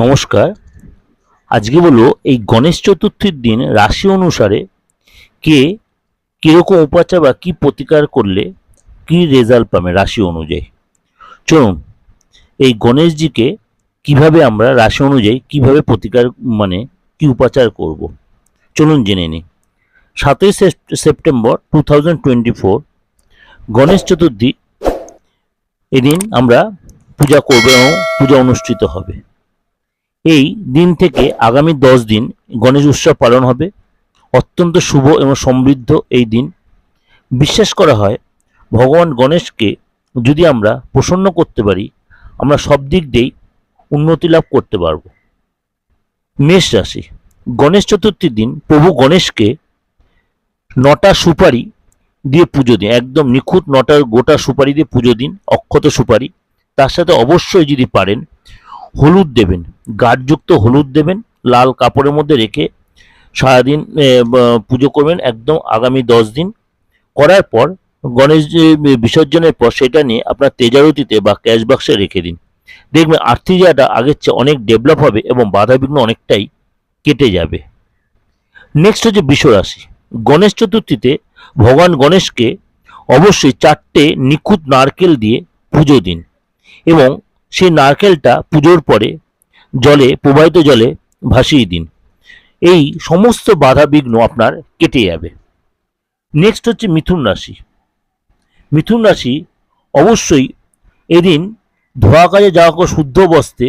নমস্কার। আজকে বলব এই গণেশ চতুর্থীর দিন রাশি অনুসারে কে কীরকম উপাচার বা কী প্রতিকার করলে কী রেজাল্ট পাবে রাশি অনুযায়ী। চলুন, এই গণেশজিকে কীভাবে আমরা রাশি অনুযায়ী কীভাবে প্রতিকার মানে কি উপাচার করব? চলুন জেনে নিই। সাতই September two thousand twenty four, Ganesh Chaturthi এদিন আমরা পূজা করব এবং পূজা অনুষ্ঠিত হবে। এই দিন থেকে আগামী দশ দিন গণেশ উৎসব পালন হবে। অত্যন্ত শুভ এবং সমৃদ্ধ এই দিন। বিশ্বাস করা হয়, ভগবান গণেশকে যদি আমরা প্রসন্ন করতে পারি, আমরা সব দিক দিয়েই উন্নতি লাভ করতে পারব। মেষ রাশি, গণেশ চতুর্থীর দিন প্রভু গণেশকে নটা সুপারি দিয়ে পুজো দিন, একদম নিখুঁত নটা গোটা সুপারি দিয়ে পুজো দিন, অক্ষত সুপারি। তার সাথে অবশ্যই যদি পারেন হলুদ দেবেন। গাঢ়যুক্ত হলুদ দেবেন, লাল কাপড়ের মধ্যে রেখে সারাদিন পুজো করবেন একদম আগামী দশ দিন। করার পর গণেশ বিসর্জনের পর সেটা নিয়ে আপনার তেজারতিতে বা ক্যাশ বাক্সে রেখে দিন। দেখবেন আর্থিক জায়গাটা আগের চেয়ে অনেক ডেভেলপ হবে এবং বাধাবিঘ্ন অনেকটাই কেটে যাবে। নেক্সট হচ্ছে বিশ্বরাশি। গণেশ চতুর্থীতে ভগবান গণেশকে অবশ্যই চারটে নিখুঁত নারকেল দিয়ে পুজো দিন এবং সেই নারকেলটা পুজোর পরে জলে, প্রবাহিত জলে ভাসিয়ে দিন। এই সমস্ত বাধা বিঘ্ন আপনার কেটে যাবে। নেক্সট হচ্ছে মিথুন রাশি। মিথুন রাশি অবশ্যই এদিন ধোয়া কাজে যাওয়া শুদ্ধ বস্তে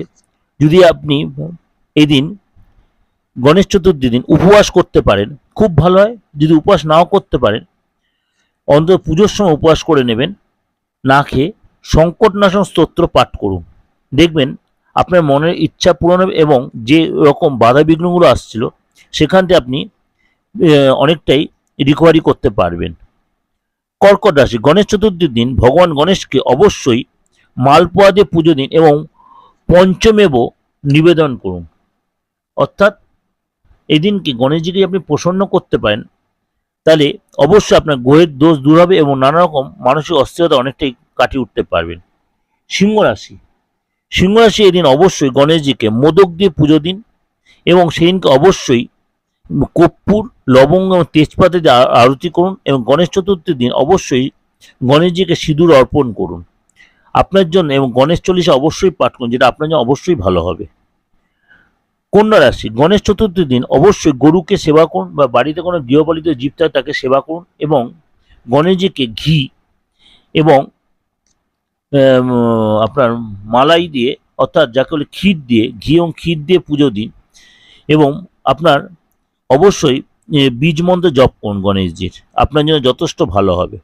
যদি আপনি এদিন গণেশ চতুর্থী দিন উপবাস করতে পারেন, খুব ভালো হয়। যদি উপবাস নাও করতে পারেন, অন্তত পুজোর সময় উপবাস করে নেবেন। না খেয়ে সংকটনাশন স্তোত্র পাঠ করুন। দেখবেন আপনার মনের ইচ্ছা পূরণ এবং যে রকম বাধা বিঘ্নগুলো আসছিল, সেখান থেকে আপনি অনেকটাই রিকভারি করতে পারবেন। কর্কট রাশি, গণেশ চতুর্থীর দিন ভগবান গণেশকে অবশ্যই মালপোয়া দিয়ে পুজো দিন এবং পঞ্চমেব নিবেদন করুন। অর্থাৎ এই দিনকে গণেশজিকে আপনি প্রসন্ন করতে পারেন, তাহলে অবশ্যই আপনার গ্রহের দোষ দূর হবে এবং নানা রকম মানসিক অস্থিরতা অনেকটাই কাটিয়ে উঠতে পারবেন। সিংহ রাশি সিংহ রাশি এদিন অবশ্যই গণেশজিকে মোদক দিয়ে পুজো দিন এবং সেদিনকে অবশ্যই কর্পূর, লবঙ্গ এবং তেজপাতা আরতি করুন এবং গণেশ চতুর্থীর দিন অবশ্যই গণেশজিকে সিঁদুর অর্পণ করুন। আপনার জন্য এবং গণেশ চল্লিশে অবশ্যই পাঠ করুন, যেটা আপনার জন্য অবশ্যই ভালো হবে। কন্যা রাশি, গণেশ চতুর্থীর দিন অবশ্যই গরুকে সেবা করুন বা বাড়িতে কোনো গৃহপালিত জীব থাকে তাকে সেবা করুন এবং গণেশজিকে ঘি এবং আপনার মালাই দিয়ে, অর্থাৎ যাকে বলে ক্ষীর দিয়ে ঘি এবং ক্ষীর দিয়ে পুজো দিন। এবং আপনার অবশ্যই বীজ মন্ত্র জপ করুন গণেশজির। আপনার জন্য যথেষ্ট ভালো হবে।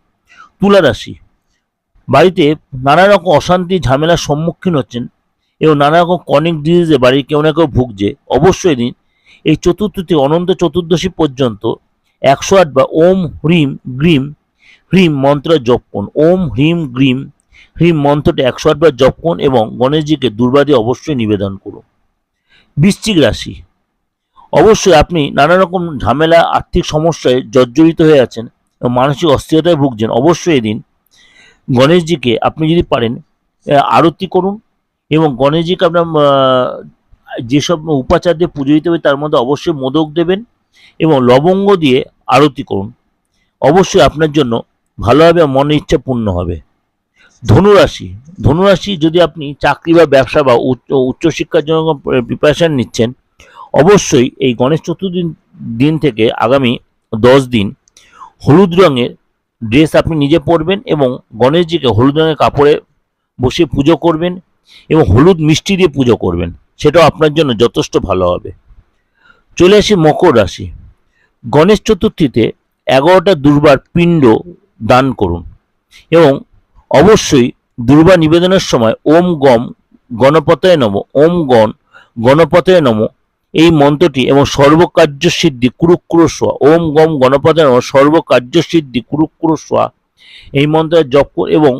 তুলা রাশি বাড়িতে নানা রকম অশান্তি, ঝামেলার সম্মুখীন হচ্ছেন এবং নানা রকম কনিক ডিজিজে বাড়ির কেউ না কেউ ভুগছে। অবশ্যই দিন এই চতুর্থী অনন্ত চতুর্দশী পর্যন্ত একশো আট বা ওম হ্রিম গ্রিম, হ্রিম মন্ত্র জপ করুন। ওম হ্রিম গ্রিম হ্রিম মন্ত্রটি একশো আটবার জপ করুন এবং গণেশজিকে দুর্বাদী অবশ্যই নিবেদন করুন। বৃশ্চিক রাশি। অবশ্যই আপনি নানা রকম ঝামেলা, আর্থিক সমস্যায় জর্জরিত হয়ে আছেন এবং মানসিক অস্থিরতায় ভুগছেন, অবশ্যই এদিন গণেশজিকে আপনি যদি পারেন আরতি করুন এবং গণেশজিকে আপনার যেসব উপাচার দিয়ে পুজো দিতে হবে তার মধ্যে অবশ্যই মোদক দেবেন এবং লবঙ্গ দিয়ে আরতি করুন। অবশ্যই আপনার জন্য ভালো হবে এবং মনের ইচ্ছা পূর্ণ হবে। ধনুরাশি। ধনুরাশি যদি আপনি চাকরি বা ব্যবসা বা উচ্চ, উচ্চশিক্ষার জন্য প্রিপারেশান নিচ্ছেন, অবশ্যই এই গণেশ চতুর্দিন দিন থেকে আগামী দশ দিন হলুদ রঙের ড্রেস আপনি নিজে পরবেন এবং গণেশজিকে হলুদ রঙের কাপড়ে বসে পুজো করবেন এবং হলুদ মিষ্টি দিয়ে পুজো করবেন। সেটাও আপনার জন্য যথেষ্ট ভালো হবে। চলে আসি মকর রাশি। গণেশ চতুর্থীতে এগারোটা দুর্বার পিণ্ড দান করুন এবং অবশ্যই দুর্বা নিবেদনের সময় ওম গম গণপতয়ে নম, ওম গণ গণপতয়ে নম, এই মন্ত্রটি এবং সর্বকার্য সিদ্ধি কুরুকুর সোয়া ওম গম গণপতয়ে নম, সর্বকার্য সিদ্ধি কুরুকুর সোয়া এই মন্ত্রের জপ এবং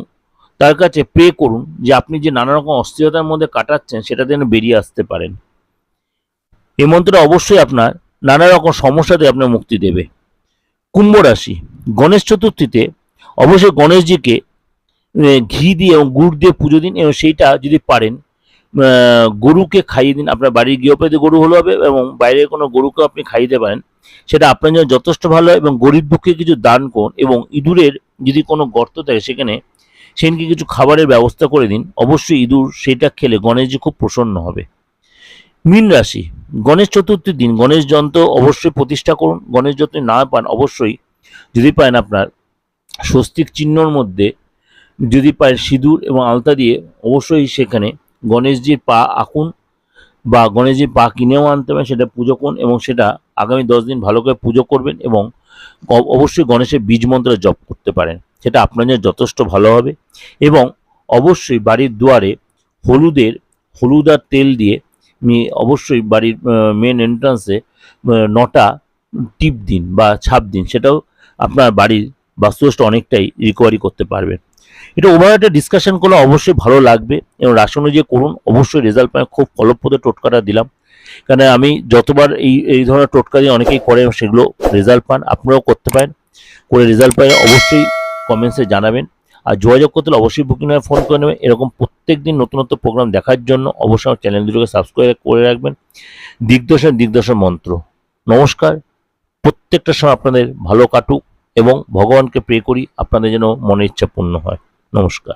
তার কাছে প্রে করুন যে আপনি যে নানা রকম অস্থিরতার মধ্যে কাটাচ্ছেন সেটা যেন বেরিয়ে আসতে পারেন। এই মন্ত্রটা অবশ্যই আপনার নানা রকম সমস্যা থেকে আপনার মুক্তি দেবে। কুম্ভ রাশি, গণেশ চতুর্থীতে অবশ্যই গণেশজিকে ঘি দিয়ে এবং গুড় দিয়ে পুজো দিন এবং সেইটা যদি পারেন গরুকে খাইয়ে দিন। আপনার বাড়ির গৃহপালিত গরু হলে হবে এবং বাইরের কোনো গরুকে আপনি খাইয়ে পারেন। সেটা আপনার জন্য যথেষ্ট ভালো এবং গরিব দুঃখে কিছু দান করুন এবং ইঁদুরের যদি কোনো গর্ত থাকে সেখানে সেখানে কিছু খাবারের ব্যবস্থা করে দিন। অবশ্যই ইঁদুর সেটা খেলে গণেশজি খুব প্রসন্ন হবে। মীন রাশি, গণেশ চতুর্থীর দিন গণেশ যন্ত্র অবশ্যই প্রতিষ্ঠা করুন। গণেশ যন্ত্র না পান অবশ্যই যদি পান আপনার স্বস্তিক চিহ্নর মধ্যে যদি পায় সিঁদুর এবং আলতা দিয়ে অবশ্যই সেখানে গণেশজির পা আঁকুন বা গণেশজির পা কিনেও আনতে পারেন, সেটা পুজো করুন এবং সেটা আগামী দশ দিন ভালো করে পুজো করবেন এবং অবশ্যই গণেশের বীজ মন্ত্র জপ করতে পারেন। সেটা আপনার জন্য যথেষ্ট ভালো হবে এবং অবশ্যই বাড়ির দুয়ারে হলুদের, হলুদ আর তেল দিয়ে অবশ্যই বাড়ির মেন এন্ট্রান্সে নটা টিপ দিন বা ছাপ দিন, সেটাও আপনার বাড়ির বাস্তুদোষটা অনেকটাই রিকভারি করতে পারবেন এটা ওভার একটা ডিসকাশন করলে অবশ্যই ভালো লাগবে এবং রাশি অনুযায়ী করুন, অবশ্যই রেজাল্ট পায় খুব ফলপ্রদ টোটকাটা দিলাম। কারণ আমি যতবার এই এই ধরনের টোটকা দিয়ে অনেকেই করে সেগুলো রেজাল্ট পান, আপনারাও করতে পারেন। করে রেজাল্ট পাই অবশ্যই কমেন্টসে জানাবেন। আর যোগাযোগ করতে হলে অবশ্যই বুকিং হয়ে ফোন করে নেবেন। এরকম প্রত্যেক দিন নতুন নতুন প্রোগ্রাম দেখার জন্য অবশ্যই আমার চ্যানেল দুটোকে সাবস্ক্রাইব করে রাখবেন। দিগদর্শন দিগদর্শন মন্ত্র। নমস্কার। প্রত্যেকটা সময় আপনাদের ভালো কাটুক। এবং ভগবানকে প্রে করি আপনাদের যেন মনে ইচ্ছা পূর্ণ হয়। নমস্কার।